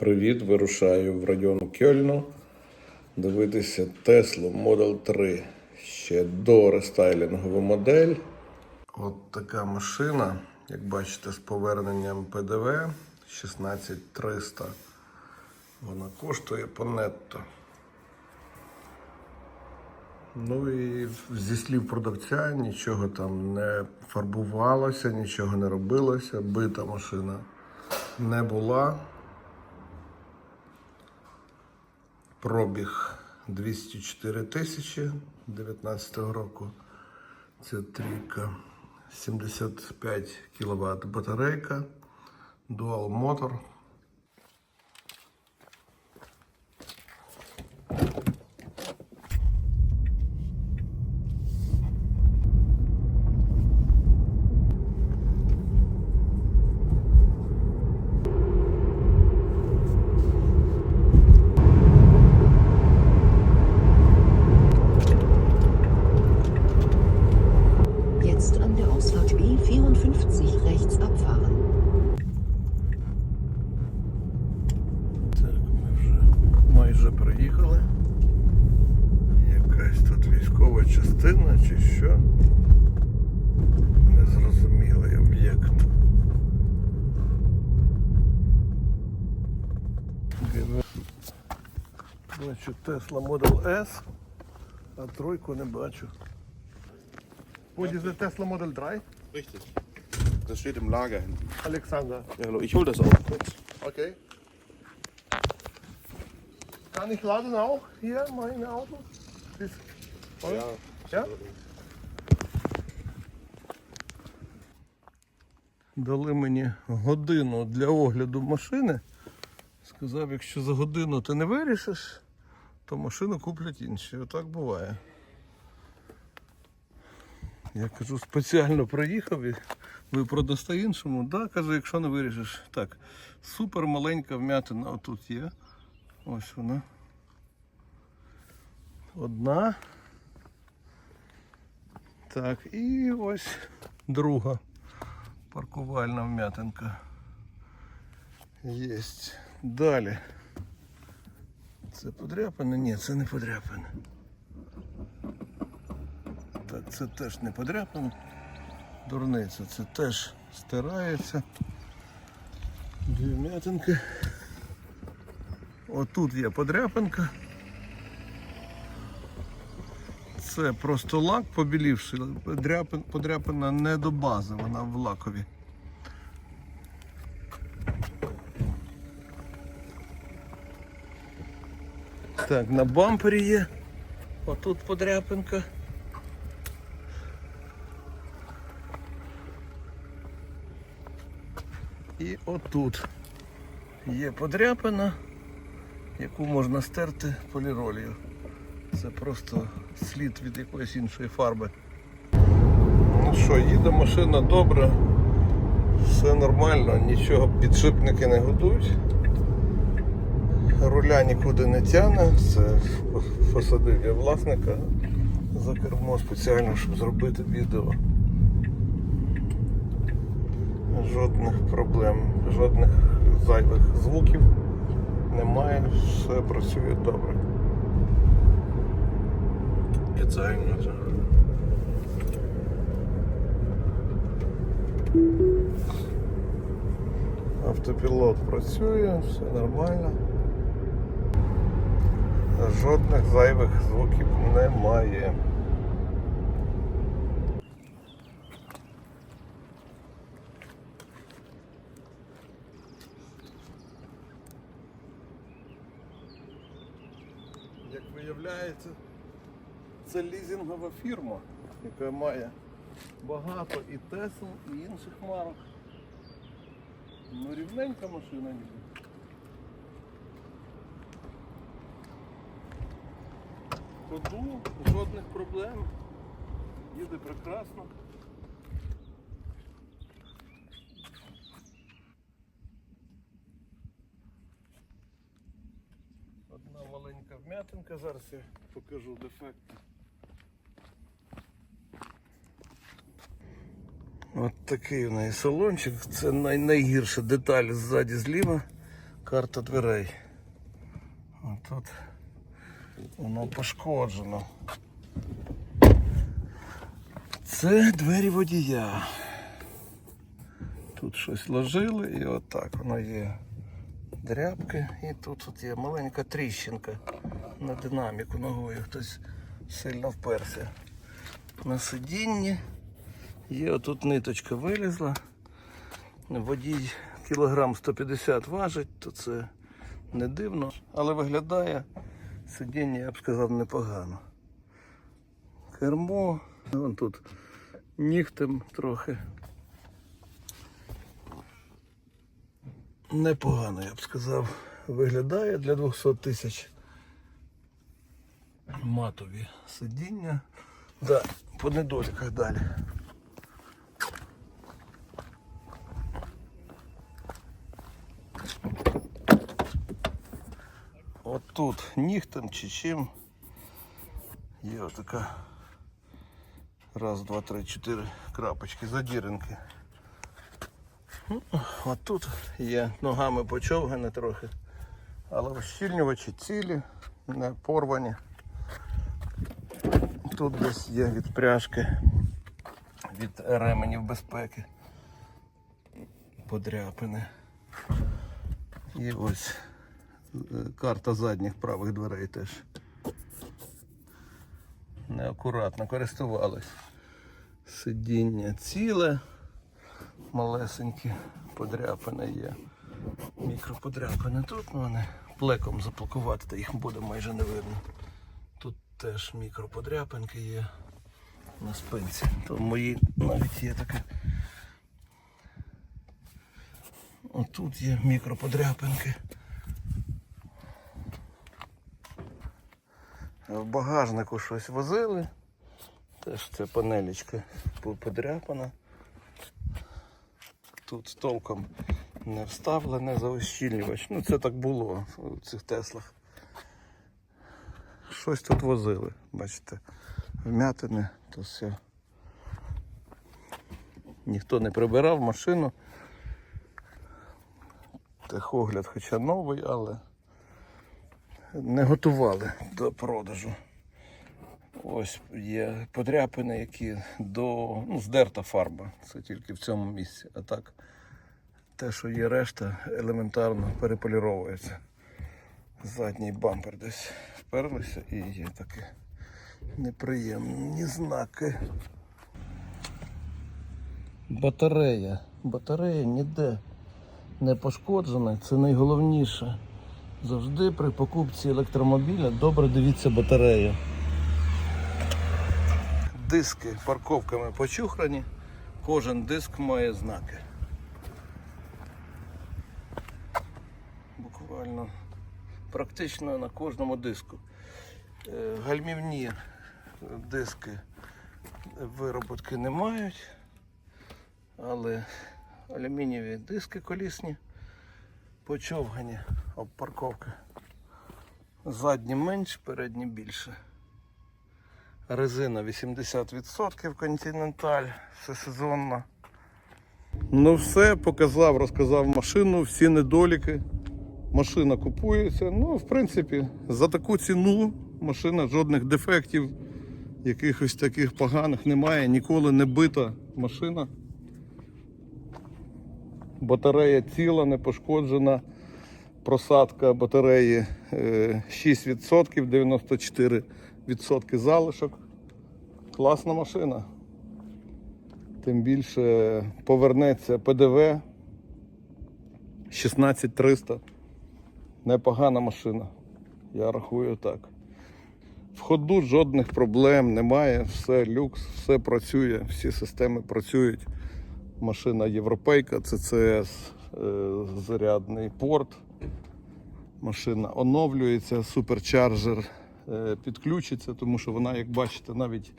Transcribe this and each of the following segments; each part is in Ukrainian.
Привіт, вирушаю в район Кьольну дивитися Tesla Model 3. Ще до рестайлінгова модель. От така машина, як бачите, з поверненням ПДВ 16300. Вона коштує по нетто. Ну і зі слів продавця нічого там не фарбувалося, нічого не робилося, бита машина не була. Пробіг 204 тисячі 2019 року. Це трійка. 75 кВт батарейка, дуал мотор. Майже приїхали. Якась тут військова частина чи що. Незрозумілий об'єкт. Значить, Tesla Model S, а тройку не бачу. Wo diese Tesla Model 3? Richtig. Das steht im Lager hinten. Alexander. Ja, hallo, ich hole das auch kurz. Okay. Kann ich laden auch hier mein Auto? Ist? Ja. Ja? Дали мені годину для огляду машини. Сказав, якщо за годину ти не вирішиш, то машину куплять інші. Отак буває. Я кажу, спеціально приїхав і ви продасте іншому. Да, каже, якщо не вирішиш. Так, супер маленька вмятина отут є. Ось вона. Одна. Так, і ось друга паркувальна вмятинка. Єсть. Далі. Це подряпане? Ні, це не подряпане. Так, це теж не подряпане. Дурниця, це теж стирається. Дві вмятинки. Отут є подряпинка. Це просто лак побілівший. Подряпин- Подряпина не до бази, вона в лакові. Так, на бампері є. Отут подряпинка. І отут є подряпина, яку можна стерти поліролью. Це просто слід від якоїсь іншої фарби. Ну що, їде машина добре, все нормально, нічого підшипники не гудуть. Руля нікуди не тягне, це посадив я власника за кермо спеціально, щоб зробити відео. Жодних проблем, жодних зайвих звуків немає, все працює добре. Це. Автопілот працює, все нормально. Жодних зайвих звуків немає. Як виявляється, це лізингова фірма, яка має багато і Тесл, і інших марок. Ну, рівненька машина ніби. Ходу, жодних проблем. Їде прекрасно. Одна маленька вмятинка, зараз я покажу дефект. От такий у неї салончик. Це най- найгірша деталь ззаді зліва. карта дверей. А тут воно пошкоджено. Це двері водія. Тут щось ложили і отак воно є. Дрябки і тут от є маленька тріщинка на динаміку ногою. Хтось сильно вперся. На сидінні є отут ниточка вилізла. Водій кілограм 150 важить, то це не дивно, але виглядає сидіння, я б сказав, непогано. Кермо, вон тут нігтем трохи. Непогано, я б сказав, виглядає для 200 тисяч. Матові сидіння. Да, по недоліках далі. От тут нігтем чи чим є отака раз, два, три, чотири крапочки, задіринки. Ну, От тут є ногами почовгане трохи, але ощільнювачі цілі, не порвані. Тут десь є від пряжки, від ременів безпеки, подряпини. І ось е, карта задніх правих дверей теж. Неакуратно користувались. Сидіння ціле, малесенькі подряпини є. Мікроподряпини тут, ну вони плеком заплакувати, їх буде майже не видно. Теж мікроподряпинки є на спинці. То мої навіть є таке. Отут є мікроподряпинки. В багажнику щось возили. Теж ця панелечка по- подряпана. Тут толком не вставлене заощільнювач. Ну це так було у цих Теслах. Щось тут возили, бачите. Вмятини, то все. Ніхто не прибирав машину. Техогляд хоча новий, але не готували до продажу. Ось є подряпини, які до ну, здерта фарба. Це тільки в цьому місці. А так, те, що є решта, елементарно переполіровується. Задній бампер десь вперлися і є такі неприємні знаки. Батарея. Батарея ніде не пошкоджена, це найголовніше. Завжди при покупці електромобіля добре дивіться батарею. Диски парковками почухрані, кожен диск має знаки. Буквально практично на кожному диску. Е, Гальмівні диски вироботки не мають, але алюмінієві диски колісні почовгані об парковки. Задні менш, передні більше. Резина 80% континенталь, все сезонно. Ну все, показав, розказав машину, всі недоліки. Машина купується. Ну, в принципі, за таку ціну машина жодних дефектів, якихось таких поганих немає, ніколи не бита машина. Батарея ціла, не пошкоджена. Просадка батареї е, 6%, 94% залишок. Класна машина. Тим більше повернеться ПДВ 16300. Непогана машина. Я рахую так. В ходу жодних проблем немає, все люкс, все працює, всі системи працюють. Машина європейка, ЦЦС, е, зарядний порт. Машина оновлюється, суперчарджер е, підключиться, тому що вона, як бачите, навіть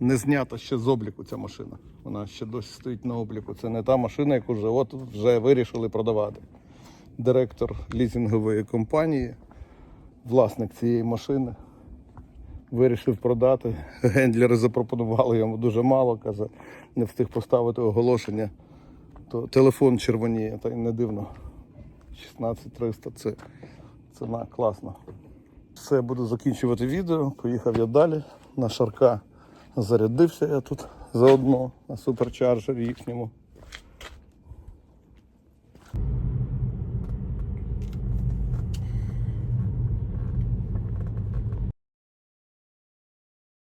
не знята ще з обліку ця машина. Вона ще досі стоїть на обліку. Це не та машина, яку вже от вже вирішили продавати. Директор лізингової компанії, власник цієї машини, вирішив продати. Гендлери запропонували йому дуже мало, каже, не встиг поставити оголошення. То телефон червоніє, та й не дивно. 16300 це ціна класна. Все, буду закінчувати відео. Поїхав я далі. На шарка зарядився я тут заодно на суперчарджері їхньому.